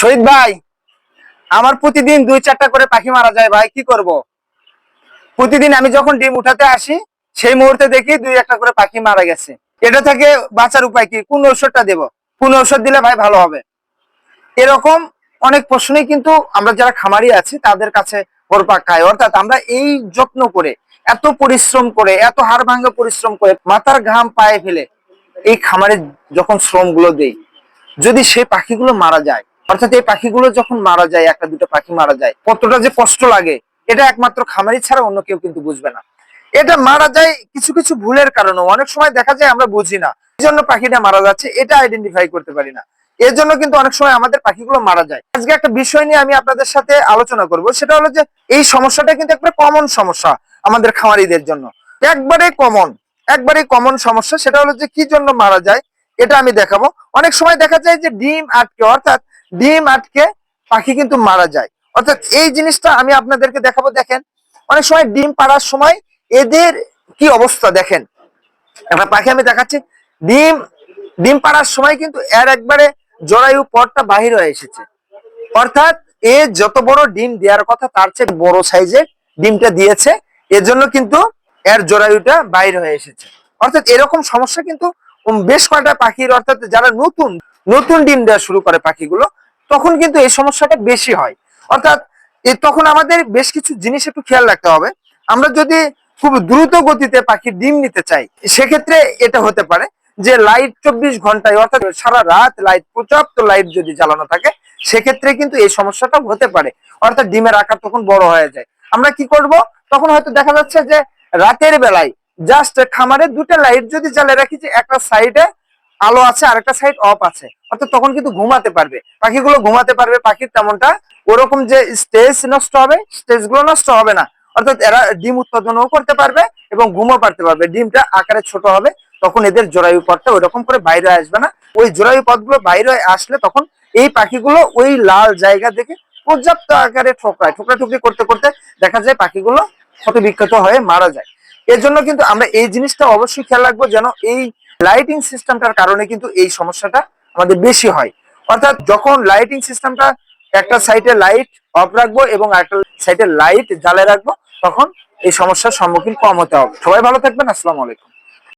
শহীদ ভাই, আমার প্রতিদিন দুই চারটা করে পাখি মারা যায় ভাই, কি করব? প্রতিদিন আমি যখন ডিম উঠাতে আসি, সেই মুহূর্তে দেখি দুই একটা করে পাখি মারা গেছে। এটা থেকে বাঁচার উপায় কি? কোন ঔষধটা দেব? কোন ঔষধ দিলে ভাই ভালো হবে? এরকম অনেক প্রশ্নই কিন্তু আমরা যারা খামারি আছি, তাদের কাছে ঘোরপাক খায়। অর্থাৎ আমরা এই যত্ন করে, এত পরিশ্রম করে, এত হাড় ভাঙ্গা পরিশ্রম করে, মাথার ঘাম পায়ে ফেলে এই খামারে যখন শ্রমগুলো দেই, যদি সেই পাখিগুলো মারা যায় অর্থাৎ এই পাখিগুলো যখন মারা যায়, একটা দুটো পাখি মারা যায়, কতটা যে কষ্ট লাগে, এটা একমাত্র খামারি ছাড়া অন্য কেউ কিন্তু বুঝবে না। এটা মারা যায় কিছু কিছু ভুলের কারণে অনেক সময় দেখা যায় আমরা বুঝি না, এই জন্য পাখিটা মারা যাচ্ছে, এটা আইডেন্টিফাই করতে পারি না। এর জন্য কিন্তু অনেক সময় আমাদের পাখিগুলো মারা যায়। আজকে একটা বিষয় নিয়ে আমি আপনাদের সাথে আলোচনা করব, সেটা হলো যে এই সমস্যাটা কিন্তু একটা কমন সমস্যা আমাদের খামারিদের জন্য। একবারে কমন একবারে কমন সমস্যা, সেটা হলো যে কি জন্য মারা যায়, এটা আমি দেখাবো। অনেক সময় দেখা যায় যে ডিম আটকে, অর্থাৎ ডিম আটকে পাখি কিন্তু মারা যায়। অর্থাৎ এই জিনিসটা আমি আপনাদেরকে দেখাবো, দেখেন। অনেক সময় ডিম পাড়ার সময় এদের কি অবস্থা, দেখেন। একটা পাখি আমি দেখাচ্ছি, ডিম ডিম পাড়ার সময় কিন্তু এর একবারে জরায়ু পরটা বাহির হয়ে এসেছে। অর্থাৎ এ যত বড় ডিম দেওয়ার কথা, তার চেয়ে বড় সাইজের ডিমটা দিয়েছে এর জন্য কিন্তু এর জরায়ুটা বাইর হয়ে এসেছে। অর্থাৎ এরকম সমস্যা কিন্তু বেশ কয়টা পাখির, অর্থাৎ যারা নতুন নতুন ডিম দেওয়া শুরু করে পাখিগুলো তখন কিন্তু এই সমস্যাটা বেশি হয়। অর্থাৎ তখন আমাদের বেশ কিছু জিনিস একটু খেয়াল রাখতে হবে। আমরা যদি খুব দ্রুত গতিতে পাখির ডিম নিতে চাই, সেক্ষেত্রে এটা হতে পারে যে লাইট চব্বিশ ঘন্টায়, অর্থাৎ সারা রাত লাইট, পর্যাপ্ত লাইট যদি জ্বালানো থাকে, সেক্ষেত্রে কিন্তু এই সমস্যাটা হতে পারে। অর্থাৎ ডিমের আকার তখন বড় হয়ে যায়। আমরা কি করব? তখন হয়তো দেখা যাচ্ছে যে রাতের বেলায় জাস্ট খামারে দুটো লাইট যদি জ্বালিয়ে রাখি যে একটা সাইডে আলো আছে আর একটা সাইড অফ আছে। অর্থাৎ তখন কিন্তু ঘুমাতে পারবে। পাখিগুলো ঘুমাতে পারবে, পাখির তেমনটা ওরকম যে স্টেজ নষ্ট হবে স্টেজগুলো নষ্ট হবে না। অর্থাৎ এরা ডিম উৎপাদনও করতে পারবে এবং ঘুমও পারতে পারবে। ডিমটা আকারে ছোট হবে, তখন এদের জরায়ু পথটা ওইরকম করে বাইরে আসবে না। ওই জরায়ু পথগুলো বাইরে আসলে তখন এই পাখিগুলো ওই লাল জায়গা দেখে পর্যাপ্ত আকারে ঠোকরায় ঠোকরা ঠুকরি করতে করতে দেখা যায় পাখিগুলো ক্ষত বিক্ষত হয়ে মারা যায়। এর জন্য কিন্তু আমরা এই জিনিসটা অবশ্যই খেয়াল রাখব যেন এই লাইটিং সিস্টেমটার কারণে কিন্তু এই সমস্যাটা আমাদের বেশি হয়। অর্থাৎ যখন লাইটিং সিস্টেমটা একটা সাইডে লাইট অফ রাখব এবং একটা সাইডে লাইট জ্বালিয়ে রাখব, তখন এই সমস্যার সম্মুখীন কম হতে হবে। সবাই ভালো থাকবেন, আসসালামু আলাইকুম।